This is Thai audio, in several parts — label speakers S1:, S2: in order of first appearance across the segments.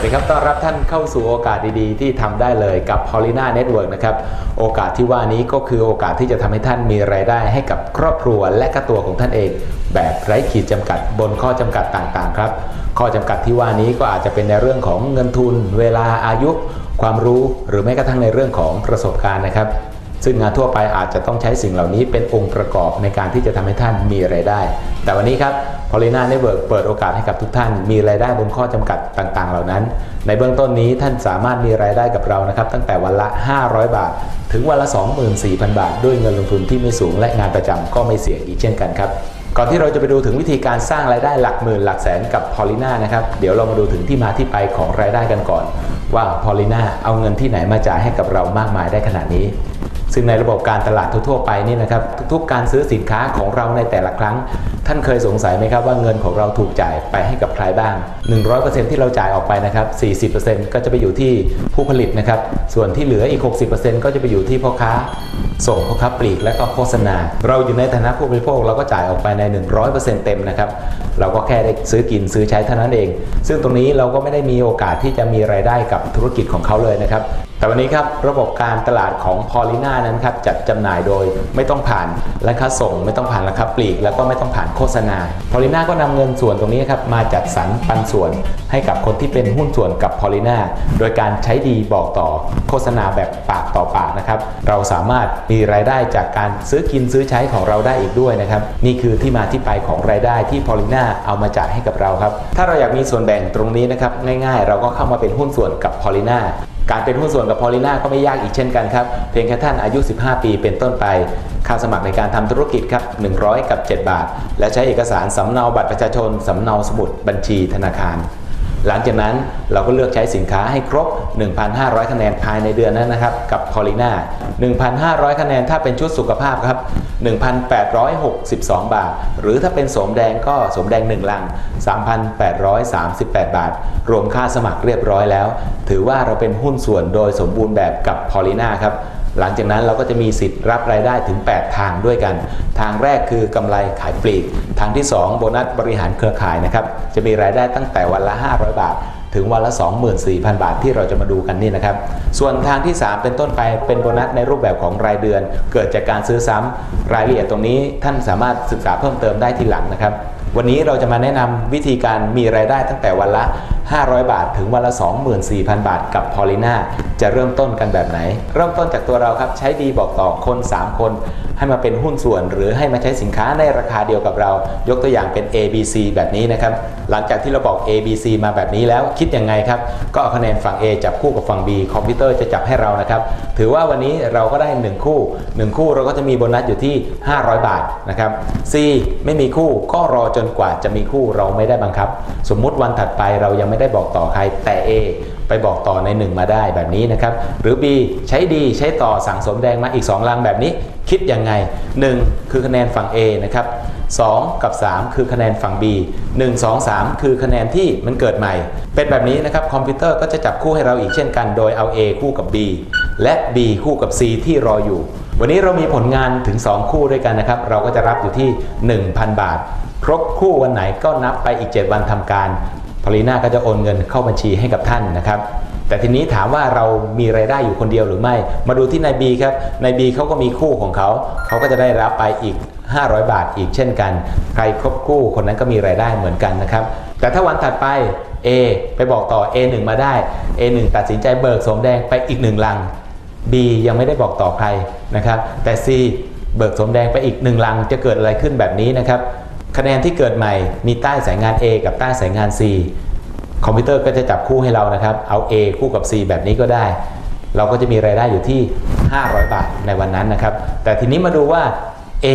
S1: วัสดีครับ ต้อนรับท่านเข้าสู่โอกาสดีๆ ที่ทำได้เลยกับ Paulina Network นะครับ โอกาสที่ว่านี้ก็คือโอกาสที่จะทำให้ท่านมีรายได้ให้กับครอบครัวและก็ตัวของท่านเอง แบบไร้ขีดจำกัดบนข้อจำกัดต่างๆ ครับ ข้อจำกัดที่ว่านี้ก็อาจจะเป็นในเรื่องของเงินทุน เวลาอายุ ความรู้หรือแม้กระทั่งในเรื่องของประสบการณ์นะครับ ซึ่งงานทั่วไปอาจจะต้องใช้สิ่งเหล่านี้เป็นองค์ประกอบในการที่จะทำให้ท่านมีรายได้ แต่วันนี้ครับ p o l i n a Network เปิดโอกาสให้กับทุกท่าน มีรายได้บนข้อจำกัดต่างๆ เหล่านั้น ในเบื้องต้นนี้ท่านสามารถมีรายได้กับเรานะครับ ตั้งแต่วันละ 500 บาท ถึงวันละ 24,000 บาท ด้วยเงินลงทุนที่ไม่สูง และงานประจำก็ไม่เสี่ยงอีกเช่นกันครับก่อนที่เราจะไปดูถึงวิธีการสร้างรายได้หลักหมื่นหลักแสนกับพอลิน่านะครับเดี๋ยวเรามาดูถึงที่มาที่ไปของรายได้กันก่อน ว่าพอลิน่าเอาเงินที่ไหนมาจ่ายให้กับเรามากมายได้ขนาดนี้ ซึ่งในระบบการตลาดทั่วไปนี่นะครับทุกๆ การซื้อสินค้าของเราในแต่ละครั้ง ท่านเคยสงสัยไหมครับว่าเงินของเราถูกจ่ายไปให้กับใครบ้าง 100%ที่เราจ่ายออกไปนะครับ40%ก็จะไปอยู่ที่ผู้ผลิตนะครับส่วนที่เหลืออีก 60%ก็จะไปอยู่ที่พ่อค้าส่งพ่อค้าปลีกและก็โฆษณา เราอยู่ในฐานะผู้บริโภคเราก็จ่ายออกไปใน 100%เต็มนะครับเราก็แค่ได้ซื้อกินซื้อใช้เท่านั้นเอง ซึ่งตรงนี้เราก็ไม่ได้มีโอกาสที่จะมีรายได้กับธุรกิจของเขาเลยนะครับแต่วันนี้ครับระบบการตลาดของพอลิน่านั้นครับจัดจำหน่ายโดยไม่ต้องผ่านราคาส่ง ไม่ต้องผ่านราคาปลีก แล้วก็ไม่ต้องผ่านโฆษณาพอลิน่าก็นำเงินส่วนตรงนี้ครับมาจัดสรรปันส่วน ให้กับคนที่เป็นหุ้นส่วนกับพอลิน่าโดยการใช้ดีบอกต่อโฆษณาแบบปากต่อปากนะครับเราสามารถมีรายได้จากการซื้อกินซื้อใช้ของเราได้อีกด้วยนะครับนี่คือที่มาที่ไปของรายได้ที่พอลิน่าเอามาจ่ายให้กับเราครับถ้าเราอยากมีส่วนแบ่งตรงนี้นะครับง่ายๆ เราก็เข้ามาเป็นหุ้นส่วนกับพอลิน่า การเป็นหุ้นส่วนกับพอลิน่าก็ไม่ยากอีกเช่นกันครับ เพียงแค่ท่านอายุ 15 ปีเป็นต้นไป ค่าสมัครในการทำธุรกิจครับ 100 กับ 7 บาท และใช้เอกสารสำเนาบัตรประชาชนสำเนาสมุดบัญชีธนาคาร หลังจากนั้นเราก็เลือกใช้สินค้าให้ครบ 1,500 คะแนนภายในเดือนนั้นนะครับ กับพอลิน่า1,500 คะแนนถ้าเป็นชุดสุขภาพครับ 1,862 บาท หรือถ้าเป็นสมแดงก็สมแดง 1 ลัง 3,838 บาท รวมค่าสมัครเรียบร้อยแล้ว ถือว่าเราเป็นหุ้นส่วนโดยสมบูรณ์แบบกับพอลิน่าครับ หลังจากนั้นเราก็จะมีสิทธิ์รับรายได้ถึง 8 ทางด้วยกัน ทางแรกคือกำไรขายปลีก ทางที่ 2 โบนัสบริหารเครือข่ายนะครับ จะมีรายได้ตั้งแต่วันละ 500 บาท ถึงวันละ 24,000 บาทที่เราจะมาดูกันนี่นะครับ ส่วนทางที่ 3 เป็นต้นไปเป็นโบนัสในรูปแบบของรายเดือน เกิดจากการซื้อซ้ำรายละเอียดตรงนี้ท่านสามารถศึกษาเพิ่มเติมได้ทีหลังนะครับ วันนี้เราจะมาแนะนำวิธีการมีรายได้ตั้งแต่วันละ 500 บาทถึงวันละ 24,000 บาทกับพอลิน่าจะเริ่มต้นกันแบบไหน เริ่มต้นจากตัวเราครับ ใช้ดีบอกต่อคน 3 คน ให้มาเป็นหุ้นส่วน หรือให้มาใช้สินค้าในราคาเดียวกับเรา ยกตัวอย่างเป็น ABC แบบนี้นะครับ หลังจากที่เราบอก ABC มาแบบนี้แล้วคิดยังไงครับ ก็เอาคะแนนฝั่ง A จับคู่กับฝั่ง B คอมพิวเตอร์จะจับให้เรานะครับ ถือว่าวันนี้เราก็ได้ 1 คู่ 1 คู่เราก็จะมีโบนัสอยู่ที่ 500 บาทนะครับ C ไม่มีคู่ก็รอจนกว่าจะมีคู่เราไม่ได้บังคับ สมมุติวันถัดไปเรายังไม่ได้บอกต่อใครแต่ A ไปบอกต่อใน 1 มาได้แบบนี้นะครับ หรือ B ใช้ดีใช้ต่อสั่งสมแดงมาอีก 2 ลังแบบนี้ คิดยังไง 1 คือคะแนนฝั่ง A นะครับ 2 กับ 3 คือคะแนนฝั่ง B 1 2 3 คือคะแนนที่มันเกิดใหม่ เป็นแบบนี้นะครับคอมพิวเตอร์ก็จะจับคู่ให้เราอีกเช่นกัน โดยเอา A คู่กับ B และ B คู่กับ C ที่รออยู่ วันนี้เรามีผลงานถึง 2 คู่ด้วยกันนะครับ เราก็จะรับอยู่ที่ 1,000 บาทครบคู่วันไหนก็นับไปอีก 7 วันทำการ อลีน่าก็จะโอนเงินเข้าบัญชีให้กับท่านนะครับแต่ทีนี้ถามว่าเรามีรายได้อยู่คนเดียวหรือไม่ มาดูที่นายบีครับนายบีเขาก็มีคู่ของเขาเขาก็จะได้รับไปอีก 500 บาทอีกเช่นกัน ใครครบคู่คนนั้นก็มีรายได้เหมือนกันนะครับ แต่ถ้าวันถัดไป A ไปบอกต่อ A1 มาได้ A1 ตัดสินใจเบิกสมแดงไปอีกหนึ่งลัง B ยังไม่ได้บอกต่อใครนะครับ แต่ C เบิกสมแดงไปอีกหนึ่งลังจะเกิดอะไรขึ้นแบบนี้นะครับ คะแนนที่เกิดใหม่มีใต้สายงาน A กับใต้สายงาน C คอมพิวเตอร์ก็จะจับคู่ให้เรานะครับ เอา A คู่กับ C แบบนี้ก็ได้ เราก็จะมีรายได้อยู่ที่ 500 บาทในวันนั้นนะครับ แต่ทีนี้มาดูว่า A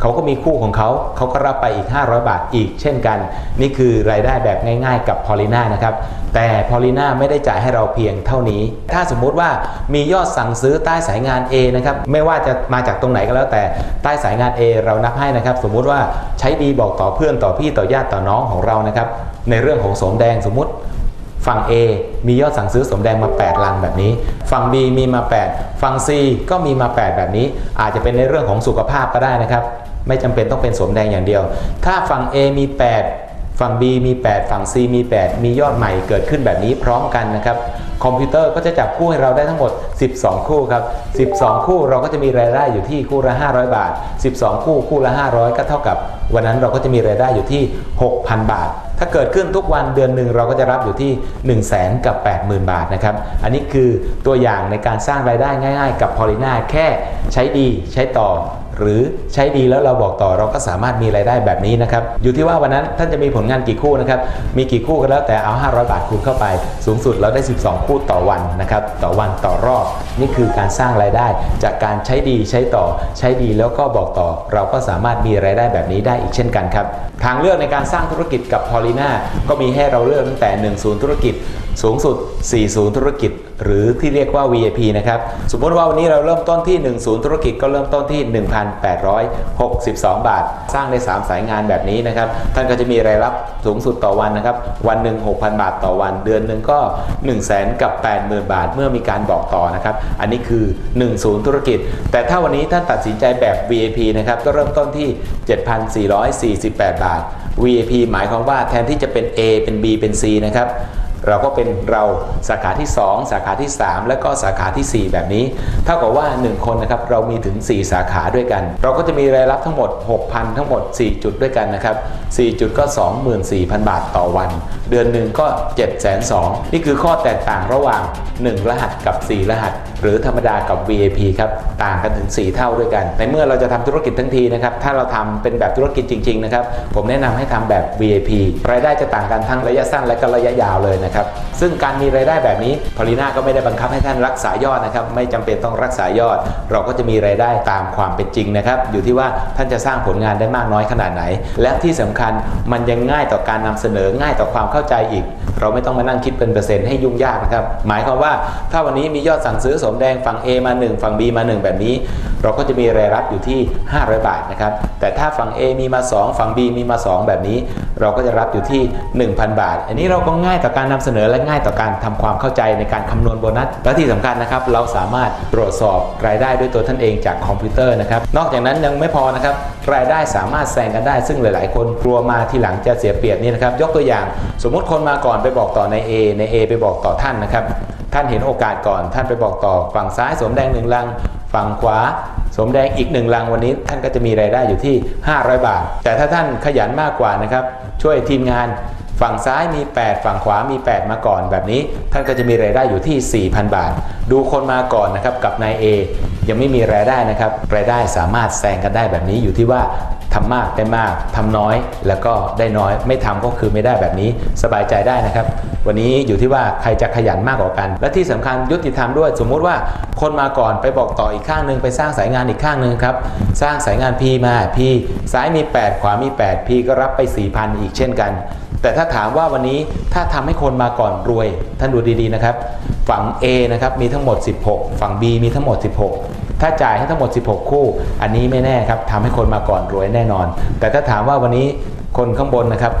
S1: เขาก็มีคู่ของเขาเขาก็รับไปอีก 500 บาทอีก เช่นกัน นี่คือรายได้แบบง่ายๆ กับพอลิน่านะครับ แต่พอลิน่าไม่ได้จ่ายให้เราเพียงเท่านี้ ถ้าสมมุติว่ามียอดสั่งซื้อใต้สายงาน A นะครับ ไม่ว่าจะมาจากตรงไหนก็แล้วแต่ใต้สายงาน A เรานับให้นะครับ สมมุติว่าใช้ดีบอกต่อเพื่อนต่อพี่ต่อญาติต่อน้องของเรานะครับ ในเรื่องของสมแดงสมมุติ ฝั่ง A มียอดสั่งซื้อสมแดงมา 8 ลังแบบนี้ ฝั่ง B มีมา 8 ฝั่ง C ก็มีมา 8 แบบนี้ อาจจะเป็นในเรื่องของสุขภาพก็ได้นะครับ ไม่จำเป็นต้องเป็นสมแดงอย่างเดียว ถ้าฝั่ง A มี 8 ฝั่ง B มี 8 ฝั่ง C มี 8 มียอดใหม่เกิดขึ้นแบบนี้พร้อมกันนะครับคอมพิวเตอร์ก็จะจับคู่ให้เราได้ทั้งหมด 12 คู่ครับ 12 คู่เราก็จะมีรายได้อยู่ที่คู่ละ 500 บาท 12 คู่คู่ละ 500 ก็เท่ากับ วันนั้นเราก็จะมีรายได้อยู่ที่ 6,000 บาท ถ้าเกิดขึ้นทุกวันเดือนหนึ่งเราก็จะรับอยู่ที่ 1 0 0 0 0แกับ 80,000 บาทนะครับ อันนี้คือตัวอย่างในการสร้างรายได้ง่าย ๆ กับพอลิน่าแค่ใช้ดีใช้ต่อ หรือใช้ดีแล้วเราบอกต่อเราก็สามารถมีรายได้แบบนี้นะครับ อยู่ที่ว่าวันนั้นท่านจะมีผลงานกี่คู่นะครับ มีกี่คู่ก็แล้วแต่เอา 500 บาทคูณเข้าไป สูงสุดเราได้ 12 คู่ต่อวันนะครับ ต่อวันต่อรอบ นี่คือการสร้างรายได้ จากการใช้ดีใช้ต่อใช้ดีแล้วก็บอกต่อ เราก็สามารถมีรายได้แบบนี้ได้อีกเช่นกันครับ ทางเลือกในการสร้างธุรกิจกับพอลิน่าก็มีให้เราเลือกตั้งแต่1ศูนย์ธุรกิจ สูงสุด4ศูนย์ธุรกิจ หรือที่เรียกว่า VIP นะครับ สมมติว่าวันนี้เราเริ่มต้นที่1ศูนย์ธุรกิจก็เริ่มต้นที่ 1,862 บาท สร้างได้ 3 สายงานแบบนี้นะครับ ท่านก็จะมีรายรับสูงสุดต่อวันนะครับ วันหนึ่ง6,000 บาทต่อวัน เดือนหนึ่งก็ 1 0 0 0 0แกับ 80,000 บาท เมื่อมีการบอกต่อนะครับ อันนี้คือ1ศูนย์ธุรกิจ แต่ถ้าวันนี้ท่านตัดสินใจแบบ VIP นะครับก็เริ่มต้นที่ 7,448 บาท VIP หมายความว่าแทนที่จะเป็น A เป็น B เป็น C นะครับ เราก็เป็นเราสาขาที่ 2 สาขาที่ 3 และก็สาขาที่ 4 แบบนี้ เท่ากับว่า 1 คนนะครับเรามีถึง 4 สาขาด้วยกัน เราก็จะมีรายรับทั้งหมด 6,000 ทั้งหมด 4 จุดด้วยกันนะครับ 4 จุดก็ 24,000 บาทต่อวัน เดือนหนึ่งก็702,000นี่คือข้อแตกต่างระหว่าง 1 รหัสกับ 4 รหัสหรือธรรมดากับ VIP ครับต่างกันถึง 4 เท่าด้วยกัน ในเมื่อเราจะทำธุรกิจทั้งทีนะครับถ้าเราทำเป็นแบบธุรกิจจริงๆนะครับผมแนะนำให้ทำแบบ VIP รายได้จะต่างกันทั้งระยะสั้นและก็ระยะยาวเลยนะครับซึ่งการมีรายได้แบบนี้พอลิน่าก็ไม่ได้บังคับให้ท่านรักษายอดนะครับไม่จำเป็นต้องรักษายอด เราก็จะมีรายได้ตามความเป็นจริงนะครับอยู่ที่ว่าท่านจะสร้างผลงานได้มากน้อยขนาดไหน และที่สำคัญมันยังง่ายต่อการนำเสนอง่ายต่อความเข้าใจอีก เราไม่ต้องมานั่งคิดเป็นเปอร์เซ็นต์ให้ยุ่งยากนะครับ หมายความว่าถ้าวันนี้มียอดสั่งซื้อสมแดงฝั่ง A มา 1 ฝั่ง B มา 1 แบบนี้ เราก็จะมีรายรับอยู่ที่ 500 บาทนะครับ แต่ถ้าฝั่ง A มีมา 2 ฝั่ง B มีมา 2 แบบนี้ เราก็จะรับอยู่ที่ 1,000 บาท อันนี้เราก็ง่ายต่อการนำเสนอและง่ายต่อการทำความเข้าใจในการคำนวณโบนัส และที่สำคัญนะครับ เราสามารถตรวจสอบรายได้ด้วยตัวท่านเองจากคอมพิวเตอร์นะครับ นอกจากนั้นยังไม่พอนะครับ รายได้สามารถแซงกันได้ ซึ่งหลาย ๆ คนกลัวมาทีหลังจะเสียเปรียบนี่นะครับ ยกตัวอย่าง สมมุติคนมาก่อนไปบอกต่อใน A ใน A ไปบอกต่อท่านนะครับ ท่านเห็นโอกาสก่อน ท่านไปบอกต่อฝั่งซ้ายสวมแดงหนึ่งลัง ฝั่งขวาสวมแดงอีกหนึ่งลังวันนี้ ท่านก็จะมีรายได้อยู่ที่ 500 บาท แต่ถ้าท่านขยันมากกว่านะครับ ช่วยทีมงานฝั่งซ้ายมี 8 ฝั่งขวามี 8 มาก่อนแบบนี้ ท่านก็จะมีรายได้อยู่ที่ 4,000 บาท ดูคนมาก่อนนะครับกับนาย A ยังไม่มีรายได้นะครับรายได้สามารถแซงกันได้แบบนี้อยู่ที่ว่า ทำมากได้มากทำน้อยแล้วก็ได้น้อย ไม่ทำก็คือไม่ได้แบบนี้สบายใจได้นะครับ วันนี้อยู่ที่ว่าใครจะขยันมากกว่ากัน และที่สำคัญยุติธรรมด้วย สมมุติว่าคนมาก่อนไปบอกต่ออีกข้างหนึ่งไปสร้างสายงานอีกข้างหนึ่งครับสร้างสายงาน P มา P ซ้ายมี 8 ขวามี 8 P ก็รับไป 4,000 อีกเช่นกัน แต่ถ้าถามว่าวันนี้ถ้าทำให้คนมาก่อนรวย ท่านดูดีๆนะครับ ฝั่ง A นะครับมีทั้งหมด 16 ฝั่ง B มีทั้งหมด 16 ถ้าจ่ายให้ทั้งหมด 16 คู่ อันนี้ไม่แน่ครับทำให้คนมาก่อนรวยแน่นอน แต่ถ้าถามว่าวันนี้คนข้างบนนะครับ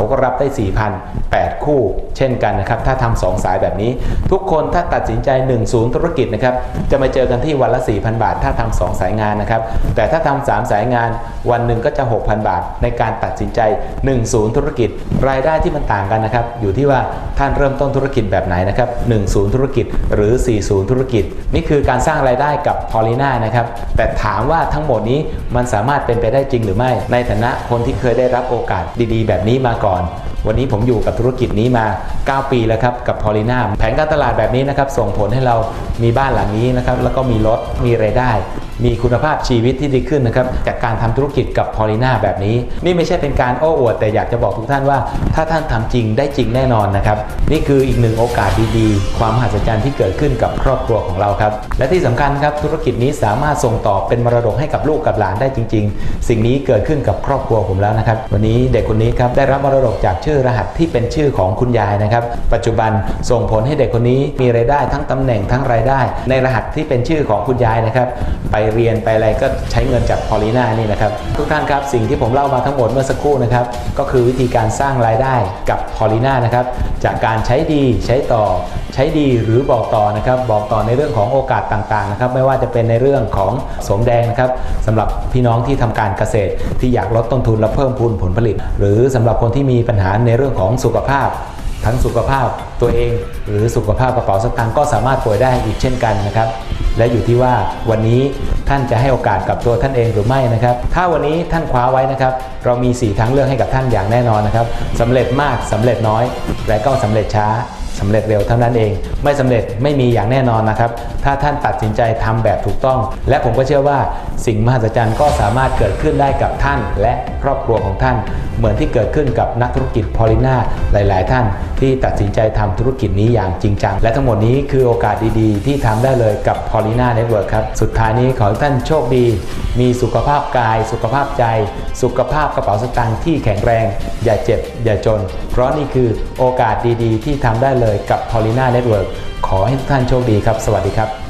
S1: เขาก็รับได้4,000 8 คู่ เช่นกันนะครับ ถ้าทำสองสายแบบนี้ ทุกคนถ้าตัดสินใจ 1 ศูนย์ธุรกิจนะครับ จะมาเจอกันที่วันละ 4,000 บาท ถ้าทำสองสายงานนะครับ แต่ถ้าทำสามสายงาน วันหนึ่งก็จะ 6,000 บาท ในการตัดสินใจ 1 ศูนย์ธุรกิจ รายได้ที่มันต่างกันนะครับ อยู่ที่ว่าท่านเริ่มต้นธุรกิจแบบไหนนะครับ1ศูนย์ธุรกิจหรือ 4 ศูนย์ธุรกิจ นี่คือการสร้างรายได้กับพอลิน่านะครับ แต่ถามว่าทั้งหมดนี้มันสามารถเป็นไปได้จริงหรือไม่ ในฐานะคนที่เคยได้รับโอกาสดีๆ แบบนี้มาก่อนวันนี้ผมอยู่กับธุรกิจนี้มา 9 ปีแล้วครับกับพอลิน่าแผนการตลาดแบบนี้นะครับส่งผลให้เรามีบ้านหลังนี้นะครับแล้วก็มีรถมีรายได้ มีคุณภาพชีวิตที่ดีขึ้นนะครับจากการทำธุรกิจกับพอลิน่าแบบนี้ นี่ไม่ใช่เป็นการโอ้อวด แต่อยากจะบอกทุกท่านว่า ถ้าท่านทำจริงได้จริงแน่นอนนะครับ นี่คืออีกหนึ่งโอกาสดีๆ ความมหัศจรรย์ที่เกิดขึ้นกับครอบครัวของเราครับ และที่สำคัญครับธุรกิจนี้สามารถส่งต่อเป็นมรดกให้กับลูกกับหลานได้จริง ๆ สิ่งนี้เกิดขึ้นกับครอบครัวผมแล้วนะครับ วันนี้เด็กคนนี้ครับได้รับมรดกจากชื่อรหัสที่เป็นชื่อของคุณยายนะครับ ปัจจุบันส่งผลให้เด็กคนนี้มีรายได้ทั้งตำแหน่งทั้งรายได้ ในรหัสที่เป็นชื่อของคุณยายนะครับ ไปเรียนไปอะไรก็ใช้เงินจากพอลิน่านี่นะครับ ทุกท่านครับสิ่งที่ผมเล่ามาทั้งหมดเมื่อสักครู่นะครับ ก็คือวิธีการสร้างรายได้กับพอลิน่านะครับ จากการใช้ดีใช้ต่อ ใช้ดีหรือบอกต่อนะครับ บอกต่อในเรื่องของโอกาสต่างๆนะครับ ไม่ว่าจะเป็นในเรื่องของสมแดงนะครับสำหรับพี่น้องที่ทำการเกษตร ที่อยากลดต้นทุนและเพิ่มพูนผลผลิต หรือสำหรับคนที่มีปัญหาในเรื่องของสุขภาพทั้งสุขภาพตัวเอง หรือสุขภาพกระเป๋าสตางค์ก็สามารถป่วยได้อีกเช่นกันนะครับ และอยู่ที่ว่าวันนี้ท่านจะให้โอกาสกับตัวท่านเองหรือไม่นะครับ ถ้าวันนี้ท่านคว้าไว้นะครับ เรามี 4 ทางเลือกให้กับท่านอย่างแน่นอนนะครับสำเร็จมากสำเร็จน้อย และก็สำเร็จช้า สำเร็จเร็วเท่านั้นเอง ไม่สำเร็จไม่มีอย่างแน่นอนนะครับ ถ้าท่านตัดสินใจทำแบบถูกต้อง และผมก็เชื่อว่าสิ่งมหัศจรรย์ก็สามารถเกิดขึ้นได้กับท่าน และครอบครัวของท่าน เหมือนที่เกิดขึ้นกับนักธุรกิจพอลิน่าหลาย ๆ ท่าน ที่ตัดสินใจทำธุรกิจนี้อย่างจริงจัง และทั้งหมดนี้คือโอกาสดี ๆ ที่ทำได้เลยกับพอลิน่าเน็ตเวิร์กครับ สุดท้ายนี้ขอให้ท่านโชคดี มีสุขภาพกาย สุขภาพใจ สุขภาพกระเป๋าสตางค์ที่แข็งแรง อย่าเจ็บ อย่าจน เพราะนี่คือโอกาสดีๆ ที่ทำได้เลยกับพอลิน่าเน็ตเวิร์กขอให้ทุกท่านโชคดีครับ สวัสดีครับ